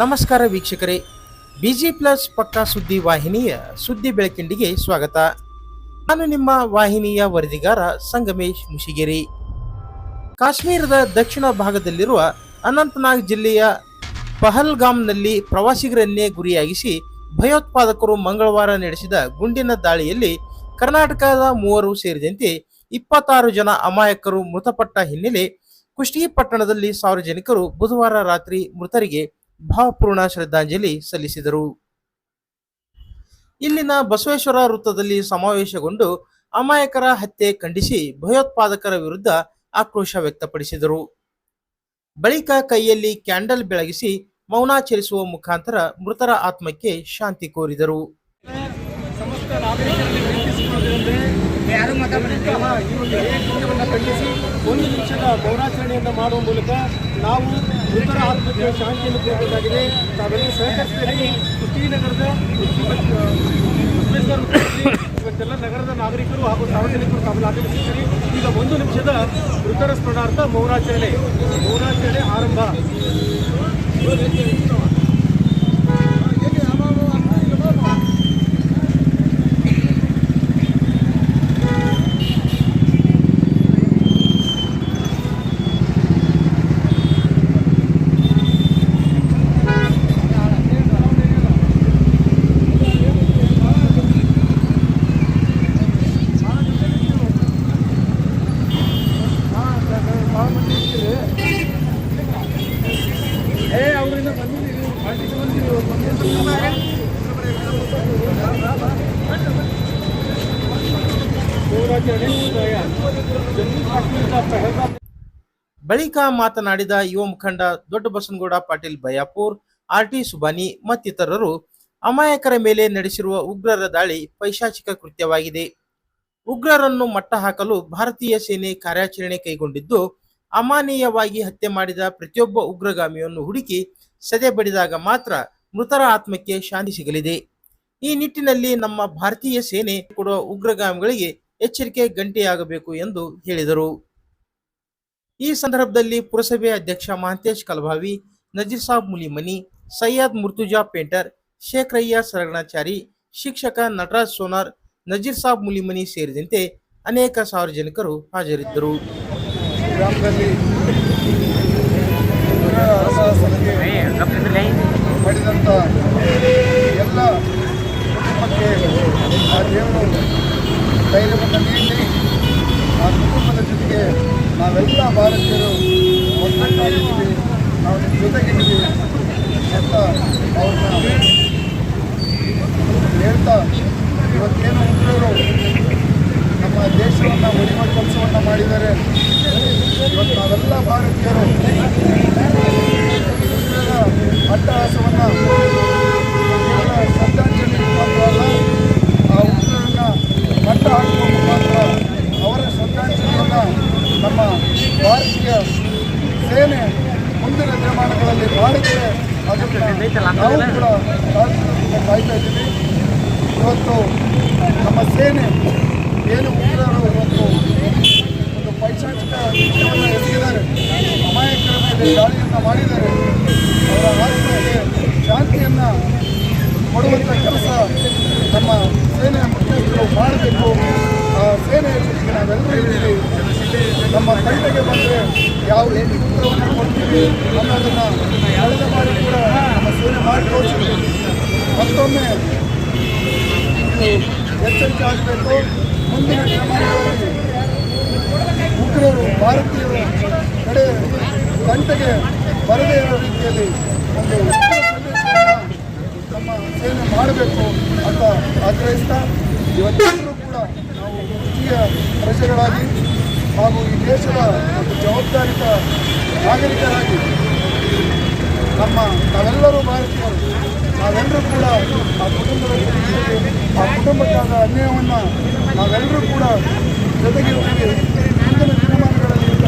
ನಮಸ್ಕಾರ ವೀಕ್ಷಕರೇ. Busy plus ಪಕ್ಕಾ ಸುದ್ದಿ ವಾಹಿನಿಯ ಸುದ್ದಿ ಬೆಳಕಿಂಡಿಗೆ ಸ್ವಾಗತ. ನಾನು ನಿಮ್ಮ ವಾಹಿನಿಯ ವರದಿಗಾರ ಸಂಗಮೇಶ್ ಮುಷಿಗಿರಿ. ಕಾಶ್ಮೀರದ ದಕ್ಷಿಣ ಭಾಗದಲ್ಲಿರುವ ಅನಂತನಾಗ್ ಜಿಲ್ಲೆಯ ಪಹಲ್ಗಾಮ್ನಲ್ಲಿ ಪ್ರವಾಸಿಗರನ್ನೇ ಗುರಿಯಾಗಿಸಿ ಭಯೋತ್ಪಾದಕರು ಮಂಗಳವಾರ ನಡೆಸಿದ ಗುಂಡಿನ ದಾಳಿಯಲ್ಲಿ ಕರ್ನಾಟಕದ ಮೂವರು ಸೇರಿದಂತೆ ಇಪ್ಪತ್ತಾರು ಜನ ಅಮಾಯಕರು ಮೃತಪಟ್ಟ ಹಿನ್ನೆಲೆ ಕುಷ್ಟಗಿ ಪಟ್ಟಣದಲ್ಲಿ ಸಾರ್ವಜನಿಕರು ಬುಧವಾರ ರಾತ್ರಿ ಮೃತರಿಗೆ ಭಾವಪೂರ್ಣ ಶ್ರದ್ಧಾಂಜಲಿ ಸಲ್ಲಿಸಿದರು. ಇಲ್ಲಿನ ಬಸವೇಶ್ವರ ವೃತ್ತದಲ್ಲಿ ಸಮಾವೇಶಗೊಂಡು ಅಮಾಯಕರ ಹತ್ಯೆ ಖಂಡಿಸಿ ಭಯೋತ್ಪಾದಕರ ವಿರುದ್ಧ ಆಕ್ರೋಶ ವ್ಯಕ್ತಪಡಿಸಿದರು. ಬಳಿಕ ಕೈಯಲ್ಲಿ ಕ್ಯಾಂಡಲ್ ಬೆಳಗಿಸಿ ಮೌನಾಚರಿಸುವ ಮುಖಾಂತರ ಮೃತರ ಆತ್ಮಕ್ಕೆ ಶಾಂತಿ ಕೋರಿದರು. ಖಂಡಿಸಿ ಒಂದು ನಿಮಿಷದ ಗೌರಾಚರಣೆಯನ್ನು ಮಾಡುವ ಮೂಲಕ ನಾವು ಮೃತರ ಆತ್ಮಕ್ಕೆ ಶಾಂತಿಯನ್ನು ಕೇಳಬೇಕಾಗಿದೆ ತಾವೆಲ್ಲ ಸಹಕರಿಸಬೇಕು ನಗರದ ಬಸವೇಶ್ವರ ವೃತ್ತದಲ್ಲಿ ಇವತ್ತೆಲ್ಲ ನಗರದ ನಾಗರಿಕರು ಹಾಗೂ ಸಾರ್ವಜನಿಕರು ತಾವೆಲ್ಲ ಆಗಮಿಸಿದ್ದೀರಿ ಈಗ ಒಂದು ನಿಮಿಷದ ಮೃತರ ಸ್ಮರಣಾರ್ಥ ಮೌನಾಚರಣೆ ಮೌನಾಚರಣೆ ಆರಂಭ. ಬಳಿಕ ಮಾತನಾಡಿದ ಯುವ ಮುಖಂಡ ದೊಡ್ಡ ಬಸನಗೌಡ ಪಾಟೀಲ್ ಬಯಾಪುರ್, ಆರ್ ಟಿ ಸುಬಾನಿ ಮತ್ತಿತರರು ಅಮಾಯಕರ ಮೇಲೆ ನಡೆಸಿರುವ ಉಗ್ರರ ದಾಳಿ ಪೈಶಾಚಿಕ ಕೃತ್ಯವಾಗಿದೆ. ಉಗ್ರರನ್ನು ಮಟ್ಟ ಹಾಕಲು ಭಾರತೀಯ ಸೇನೆ ಕಾರ್ಯಾಚರಣೆ ಕೈಗೊಂಡಿದ್ದು, ಅಮಾನೀಯವಾಗಿ ಹತ್ಯೆ ಮಾಡಿದ ಪ್ರತಿಯೊಬ್ಬ ಉಗ್ರಗಾಮಿಯನ್ನು ಹುಡುಕಿ ಸದೆ ಬಡಿದಾಗ ಮಾತ್ರ ಮೃತರ ಆತ್ಮಕ್ಕೆ ಶಾಂತಿ ಸಿಗಲಿದೆ. ಈ ನಿಟ್ಟಿನಲ್ಲಿ ನಮ್ಮ ಭಾರತೀಯ ಸೇನೆ ಕೊಡುವ ಉಗ್ರಗಾಮಿಗಳಿಗೆ ಎಚ್ಚರಿಕೆ ಗಂಟೆಯಾಗಬೇಕು ಎಂದು ಹೇಳಿದರು. ಈ ಸಂದರ್ಭದಲ್ಲಿ ಪುರಸಭೆ ಅಧ್ಯಕ್ಷ ಮಹಂತೇಶ್ ಕಲಭಾವಿ ನಜೀರ್ ಸಾಬ್ ಮುಲಿಮನಿ, ಸೈಯದ್ ಮುರ್ತುಜಾ ಪೇಂಟರ್, ಶೇಖರಯ್ಯ ಸರಗಣಾಚಾರಿ, ಶಿಕ್ಷಕ ನಟರಾಜ್ ಸೋನಾರ್, ನಜೀರ್ ಸಾಬ್ ಮುಲಿಮನಿ ಸೇರಿದಂತೆ ಅನೇಕ ಸಾರ್ವಜನಿಕರು ಹಾಜರಿದ್ದರು. ಎಲ್ಲ ಧೈರ್ಯವನ್ನು ನೀಡಿ ಆ ಕುಟುಂಬದ ಜೊತೆಗೆ ನಾವೆಲ್ಲ ಭಾರತೀಯರು. ಒಗ್ಗಟ್ಟಾಗಿದ್ದೀವಿ ನಾವು ನಿಮ್ಮ ಜೊತೆಗಿದ್ದೀವಿ ಅಂತ ಅವ್ರನ್ನ ಹೇಳ್ತಾ ಇವತ್ತೇನು ಉಗ್ರರು ನಮ್ಮ ದೇಶವನ್ನು ಉಳಿಯುವ ಕೆಲಸವನ್ನು ಮಾಡಿದ್ದಾರೆ ಇವತ್ತು ನಾವೆಲ್ಲ ಭಾರತೀಯರು ಉಗ್ರರ ಅಟ್ಟಹಾಸವನ್ನು ಕೇವಲ ಶ್ರದ್ಧಾಂಜಲಿ ಮುಖಾಂತರ ಅಲ್ಲ ಆ ಉಗ್ರರನ್ನ ಮಟ್ಟ ಹಾಕುವ ಮುಖಾಂತರ ಅವರ ಶ್ರದ್ಧಾಂಜಲಿಯನ್ನು ನಮ್ಮ ಭಾರತೀಯ ಸೇನೆ ಮುಂದಿನ ದಿನಮಾನಗಳಲ್ಲಿ ಮಾಡಿದರೆ ನಾವು ಕೂಡ ಕಾಯ್ತಾ ಇದ್ದೀವಿ. ಇವತ್ತು ನಮ್ಮ ಸೇನೆ ಏನು ಉಗ್ರರು ಇವತ್ತು ಒಂದು ಪೈಶಾಚಿಕ ಕೃತ್ಯವನ್ನು ಎಸಗಿದ್ದಾರೆ. ಅಮಾಯಕರ ಮೇಲೆ ದಾಳಿಯನ್ನು ಮಾಡಿದ್ದಾರೆ. ಅವರ ಆತ್ಮಕ್ಕೆ ಶಾಂತಿಯನ್ನು ಕೊಡುವಂಥ ಕೆಲಸ ನಮ್ಮ ಸೇನೆಯ ಮುಖ್ಯಸ್ಥರು ಮಾಡಬೇಕು. ಆ ಸೇನೆಯ ಜೊತೆಗೆ ನಾವೆಲ್ಲರೂ ಇದ್ದೀವಿ. ನಮ್ಮ ಕೈಗೆ ಬಂದರೆ ಯಾವ ರೀತಿ ಉತ್ತರವನ್ನು ಕೊಡ್ತೀವಿ ಅನ್ನೋದನ್ನು ಯಾವುದೇ ಬಾರಿ ಕೂಡ ನಮ್ಮ ಸೇನೆ ಮಾಡಿ ತೋರಿಸಿದ್ರು ಮತ್ತೊಮ್ಮೆ ಎಚ್ಚರಿಕೆ ಆಗಬೇಕು. ಮುಂದಿನ ದಿನಮಾನಗಳಲ್ಲಿ ಉಗ್ರರು ಭಾರತೀಯರು ಕಡೆ ಗಂಟೆಗೆ ಬರದೇ ಇರೋ ರೀತಿಯಲ್ಲಿ ಒಂದು ನಮ್ಮ ಸೇನೆ ಮಾಡಬೇಕು ಅಂತ ಆಗ್ರಹಿಸ್ತಾ ಇವತ್ತೆಲ್ಲರೂ ಕೂಡ ನಾವು ಪ್ರಜೆಗಳಾಗಿ ಹಾಗೂ ಈ ದೇಶದ ಒಂದು ಜವಾಬ್ದಾರಿತ ನಾಗರಿಕರಾಗಿ ನಮ್ಮ ನಾವೆಲ್ಲರೂ ಭಾರತೀಯರು, ನಾವೆಲ್ಲರೂ ಕೂಡ ಆ ಕುಟುಂಬದ ಆ ಕುಟುಂಬಕ್ಕಾದ ಅನ್ಯಾಯವನ್ನು ನಾವೆಲ್ಲರೂ ಕೂಡ ಜೊತೆಗೆ ಮುಂದಿನ ದಿನಮಾನಗಳಲ್ಲಿ ಇಂಥ